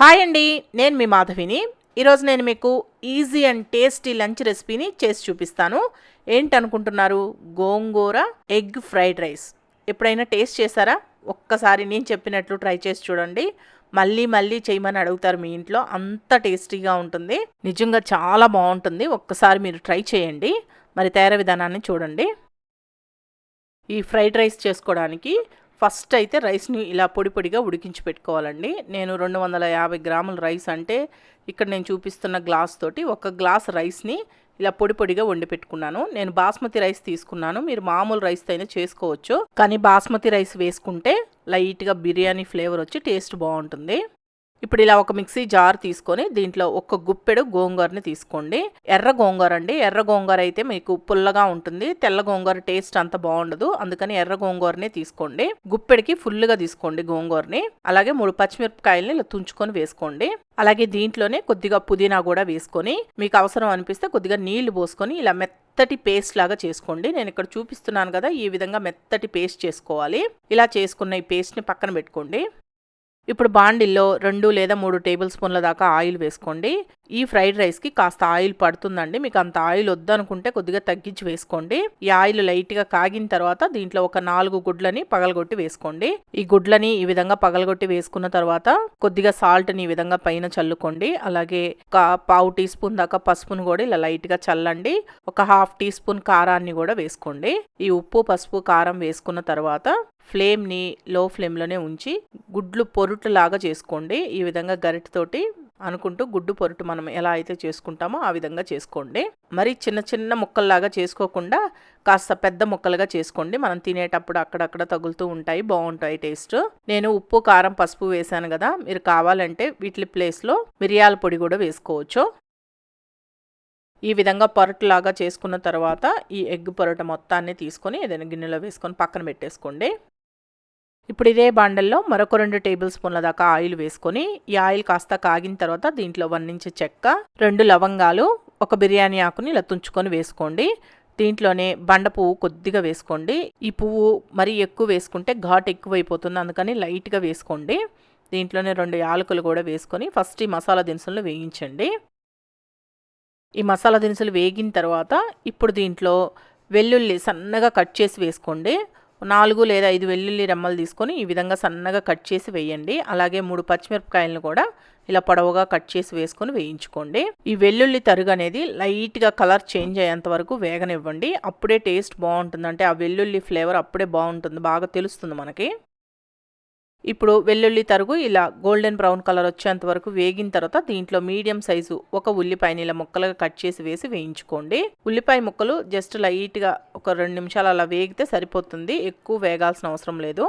Hi అండి నేను మీ మాధవిని. ఈరోజు నేను మీకు ఈజీ అండ్ టేస్టీ లంచ్ రెసిపీని చేసి చూపిస్తాను. ఏంటనుకుంటున్నారు? Gongura egg fried rice. ఎప్పుడైనా టేస్ట్ చేశారా? ఒక్కసారి నేను చెప్పినట్లు ట్రై చేసి చూడండి. మళ్ళీ మళ్ళీ చేయమని అడుగుతారు మీ ఇంట్లో. అంత టేస్టీగా ఉంటుంది. నిజంగా చాలా బాగుంటుంది. ఒక్కసారి మీరు ట్రై చేయండి. మరి తయారీ విధానాన్ని చూడండి. ఈ ఫ్రైడ్ రైస్ చేసుకోవడానికి ఫస్ట్ అయితే రైస్ని ఇలా పొడి పొడిగా ఉడికించి పెట్టుకోవాలండి. నేను రెండు వందల యాభై గ్రాముల రైస్ అంటే ఇక్కడ నేను చూపిస్తున్న గ్లాస్ తోటి ఒక గ్లాస్ రైస్ని ఇలా పొడి పొడిగా వండి పెట్టుకున్నాను. నేను బాస్మతి రైస్ తీసుకున్నాను. మీరు మామూలు రైస్ అయినా చేసుకోవచ్చు. కానీ బాస్మతి రైస్ వేసుకుంటే లైట్గా బిర్యానీ ఫ్లేవర్ వచ్చి టేస్ట్ బాగుంటుంది. ఇప్పుడు ఇలా ఒక మిక్సీ జార్ తీసుకొని దీంట్లో ఒక గుప్పెడు గోంగూరని తీసుకోండి. ఎర్ర గోంగూర అండి. ఎర్ర గోంగూర అయితే మీకు పుల్లగా ఉంటుంది. తెల్ల గోంగూర టేస్ట్ అంత బాగుండదు. అందుకని ఎర్ర గోంగూరని తీసుకోండి. గుప్పెడికి ఫుల్గా తీసుకోండి గోంగూరని. అలాగే మూడు పచ్చిమిరపకాయలని ఇలా తుంచుకొని వేసుకోండి. అలాగే దీంట్లోనే కొద్దిగా పుదీనా కూడా వేసుకొని మీకు అవసరం అనిపిస్తే కొద్దిగా నీళ్ళు పోసుకొని ఇలా మెత్తటి పేస్ట్ లాగా చేసుకోండి. నేను ఇక్కడ చూపిస్తున్నాను కదా ఈ విధంగా మెత్తటి పేస్ట్ చేసుకోవాలి. ఇలా చేసుకున్న ఈ పేస్ట్ని పక్కన పెట్టుకోండి. ఇప్పుడు బాండిల్లో రెండు లేదా మూడు టేబుల్ స్పూన్ల దాకా ఆయిల్ వేసుకోండి. ఈ ఫ్రైడ్ రైస్కి కాస్త ఆయిల్ పడుతుందండి. మీకు అంత ఆయిల్ వద్దనుకుంటే కొద్దిగా తగ్గించి వేసుకోండి. ఈ ఆయిల్ లైట్గా కాగిన తర్వాత దీంట్లో ఒక నాలుగు గుడ్లని పగలగొట్టి వేసుకోండి. ఈ గుడ్లని ఈ విధంగా పగలగొట్టి వేసుకున్న తర్వాత కొద్దిగా సాల్ట్ని ఈ విధంగా పైన చల్లుకోండి. అలాగే ఒక పావు టీ స్పూన్ దాకా పసుపును కూడా ఇలా లైట్గా చల్లండి. ఒక హాఫ్ టీ స్పూన్ కారాన్ని కూడా వేసుకోండి. ఈ ఉప్పు పసుపు కారం వేసుకున్న తర్వాత ఫ్లేమ్ని లో ఫ్లేమ్లోనే ఉంచి గుడ్లు పొరుటులాగా చేసుకోండి. ఈ విధంగా గరిటతోటి అనుకుంటూ గుడ్డు పొరుటు మనం ఎలా అయితే చేసుకుంటామో ఆ విధంగా చేసుకోండి. మరి చిన్న చిన్న ముక్కల్లాగా చేసుకోకుండా కాస్త పెద్ద ముక్కలుగా చేసుకోండి. మనం తినేటప్పుడు అక్కడక్కడ తగులుతూ ఉంటాయి. బాగుంటాయి టేస్ట్. నేను ఉప్పు కారం పసుపు వేసాను కదా. మీరు కావాలంటే వీటి ప్లేస్లో మిరియాల పొడి కూడా వేసుకోవచ్చు. ఈ విధంగా పొరటులాగా చేసుకున్న తర్వాత ఈ ఎగ్ పొరట మొత్తాన్ని తీసుకొని ఏదైనా గిన్నెలో వేసుకొని పక్కన పెట్టేసుకోండి. ఇప్పుడు ఇదే బాండల్లో మరొక రెండు టేబుల్ స్పూన్ల దాకా ఆయిల్ వేసుకొని ఈ ఆయిల్ కాస్త కాగిన తర్వాత దీంట్లో వన్ ఇంచ్ చెక్క రెండు లవంగాలు ఒక బిర్యానీ ఆకుని ఇలా తుంచుకొని వేసుకోండి. దీంట్లోనే బండ పువ్వు కొద్దిగా వేసుకోండి. ఈ పువ్వు మరీ ఎక్కువ వేసుకుంటే ఘాట్ ఎక్కువైపోతుంది. అందుకని లైట్గా వేసుకోండి. దీంట్లోనే రెండు యాలకులు కూడా వేసుకొని ఫస్ట్ ఈ మసాలా దినుసులను వేయించండి. ఈ మసాలా దినుసులు వేగిన తర్వాత ఇప్పుడు దీంట్లో వెల్లుల్లి సన్నగా కట్ చేసి వేసుకోండి. నాలుగు లేదా ఐదు వెల్లుల్లి రెమ్మలు తీసుకొని ఈ విధంగా సన్నగా కట్ చేసి వేయండి. అలాగే మూడు పచ్చిమిరపకాయలను కూడా ఇలా పొడవుగా కట్ చేసి వేసుకొని వేయించుకోండి. ఈ వెల్లుల్లి తరుగు అనేది లైట్గా కలర్ చేంజ్ అయ్యేంత వరకు వేగనివ్వండి. అప్పుడే టేస్ట్ బాగుంటుంది అంటే ఆ వెల్లుల్లి ఫ్లేవర్ అప్పుడే బాగుంటుంది. బాగా తెలుస్తుంది మనకి. ఇప్పుడు వెల్లుల్లి తరుగు ఇలా గోల్డెన్ బ్రౌన్ కలర్ వచ్చేంత వరకు వేగిన తర్వాత దీంట్లో మీడియం సైజు ఒక ఉల్లిపాయని ఇలా ముక్కలుగా కట్ చేసి వేసి వేయించుకోండి. ఉల్లిపాయ ముక్కలు జస్ట్ లైట్గా ఒక రెండు నిమిషాలు అలా వేగితే సరిపోతుంది. ఎక్కువ వేగాల్సిన అవసరం లేదు.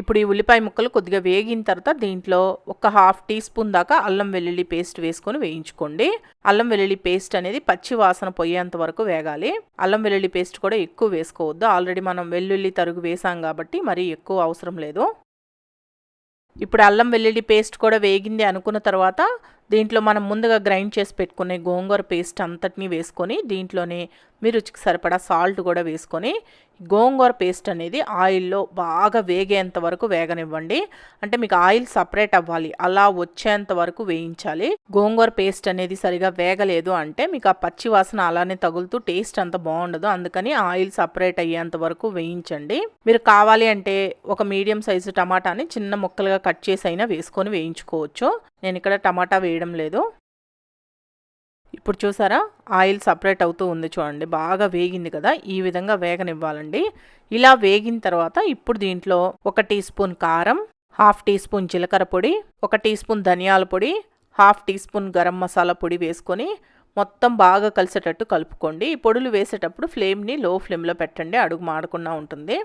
ఇప్పుడు ఈ ఉల్లిపాయ ముక్కలు కొద్దిగా వేగిన తర్వాత దీంట్లో ఒక హాఫ్ టీ స్పూన్ దాకా అల్లం వెల్లుల్లి పేస్ట్ వేసుకొని వేయించుకోండి. అల్లం వెల్లుల్లి పేస్ట్ అనేది పచ్చి వాసన పోయేంత వరకు వేగాలి. అల్లం వెల్లుల్లి పేస్ట్ కూడా ఎక్కువ వేసుకోవద్దు. ఆల్రెడీ మనం వెల్లుల్లి తరుగు వేసాం కాబట్టి మరీ ఎక్కువ అవసరం లేదు. ఇప్పుడు అల్లం వెల్లుల్లి పేస్ట్ కూడా వేగింది అనుకున్న తర్వాత దీంట్లో మనం ముందుగా గ్రైండ్ చేసి పెట్టుకునే గోంగూర పేస్ట్ అంతటినీ వేసుకొని దీంట్లోనే మీ రుచికి సరిపడా సాల్ట్ కూడా వేసుకొని గోంగూర పేస్ట్ అనేది ఆయిల్లో బాగా వేగేంత వరకు వేగనివ్వండి. అంటే మీకు ఆయిల్ సపరేట్ అవ్వాలి. అలా వచ్చేంత వరకు వేయించాలి. గోంగూర పేస్ట్ అనేది సరిగా వేగలేదు అంటే మీకు ఆ పచ్చి వాసన అలానే తగులుతూ టేస్ట్ అంత బాగుండదు. అందుకని ఆయిల్ సపరేట్ అయ్యేంత వరకు వేయించండి. మీరు కావాలి అంటే ఒక మీడియం సైజు టమాటాని చిన్న ముక్కలుగా కట్ చేసి అయినా వేసుకొని వేయించుకోవచ్చు. నేను ఇక్కడ టమాటా వేయడం లేదు. ఇప్పుడు చూసారా? ఆయిల్ సపరేట్ అవుతూ ఉంది చూడండి. బాగా వేగింది కదా? ఈ విధంగా వేగనివ్వాలండి. ఇలా వేగిన తర్వాత ఇప్పుడు దీంట్లో ఒక టీ స్పూన్ కారం హాఫ్ టీ స్పూన్ జీలకర్ర పొడి ఒక టీ స్పూన్ ధనియాల పొడి half teaspoon garam masala పొడి వేసుకొని మొత్తం బాగా కలిసేటట్టు కలుపుకోండి. ఈ పొడులు వేసేటప్పుడు ఫ్లేమ్ని లో ఫ్లేమ్లో పెట్టండి. అడుగు మాడకుండా ఉంటుంది.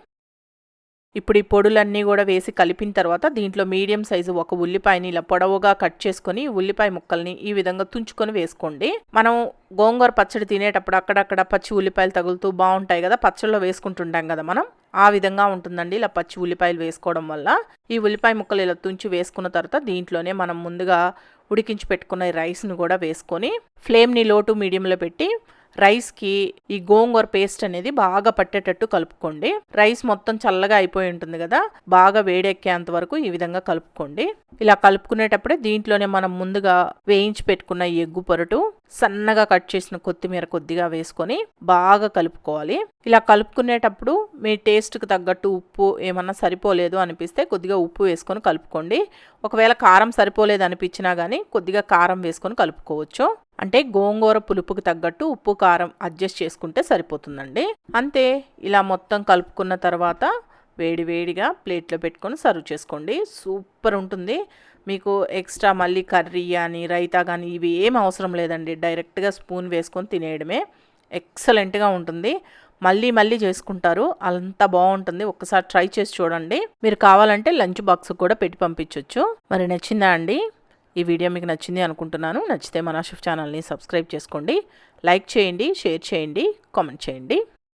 ఇప్పుడు ఈ పొడులన్నీ కూడా వేసి కలిపిన తర్వాత దీంట్లో మీడియం సైజు ఒక ఉల్లిపాయని ఇలా పొడవుగా కట్ చేసుకొని ఉల్లిపాయ ముక్కల్ని ఈ విధంగా తుంచుకొని వేసుకోండి. మనం గోంగూర పచ్చడి తినేటప్పుడు అక్కడక్కడ పచ్చి ఉల్లిపాయలు తగులుతూ బాగుంటాయి కదా పచ్చళ్ళలో వేసుకుంటుంటాం కదా మనం. ఆ విధంగా ఉంటుందండి ఇలా పచ్చి ఉల్లిపాయలు వేసుకోవడం వల్ల. ఈ ఉల్లిపాయ ముక్కలు ఇలా తుంచి వేసుకున్న తర్వాత దీంట్లోనే మనం ముందుగా ఉడికించి పెట్టుకున్న రైస్ను కూడా వేసుకొని ఫ్లేమ్ని లో టు మీడియంలో పెట్టి రైస్కి ఈ గోంగూర పేస్ట్ అనేది బాగా పట్టేటట్టు కలుపుకోండి. రైస్ మొత్తం చల్లగా అయిపోయి ఉంటుంది కదా బాగా వేడెక్కేంత వరకు ఈ విధంగా కలుపుకోండి. ఇలా కలుపుకునేటప్పుడే దీంట్లోనే మనం ముందుగా వేయించి పెట్టుకున్న ఈ ఎగ్గు పొరటు సన్నగా కట్ చేసిన కొత్తిమీర కొద్దిగా వేసుకొని బాగా కలుపుకోవాలి. ఇలా కలుపుకునేటప్పుడు మీ టేస్ట్కి తగ్గట్టు ఉప్పు ఏమన్నా సరిపోలేదు అనిపిస్తే కొద్దిగా ఉప్పు వేసుకొని కలుపుకోండి. ఒకవేళ కారం సరిపోలేదు అనిపించినా కానీ కొద్దిగా కారం వేసుకొని కలుపుకోవచ్చు. అంటే గోంగూర పులుపుకి తగ్గట్టు ఉప్పు కారం అడ్జస్ట్ చేసుకుంటే సరిపోతుందండి. అంతే ఇలా మొత్తం కలుపుకున్న తర్వాత వేడి వేడిగా ప్లేట్లో పెట్టుకొని సర్వ్ చేసుకోండి. సూపర్ ఉంటుంది. మీకు ఎక్స్ట్రా మళ్ళీ కర్రీ కానీ రైతా కానీ ఇవి ఏం అవసరం లేదండి. డైరెక్ట్గా స్పూన్ వేసుకొని తినేయడమే. ఎక్సలెంట్గా ఉంటుంది. మళ్ళీ మళ్ళీ చేసుకుంటారు. అంత బాగుంటుంది. ఒక్కసారి ట్రై చేసి చూడండి. మీరు కావాలంటే లంచ్ బాక్స్ కూడా పెట్టి పంపించవచ్చు మరి నచ్చిందా అండి? ఈ వీడియో మీకు నచ్చింది అనుకుంటున్నాను. నచ్చితే మన షిఫ్ ఛానల్ని సబ్స్క్రైబ్ చేసుకోండి. లైక్ చేయండి షేర్ చేయండి కామెంట్ చేయండి.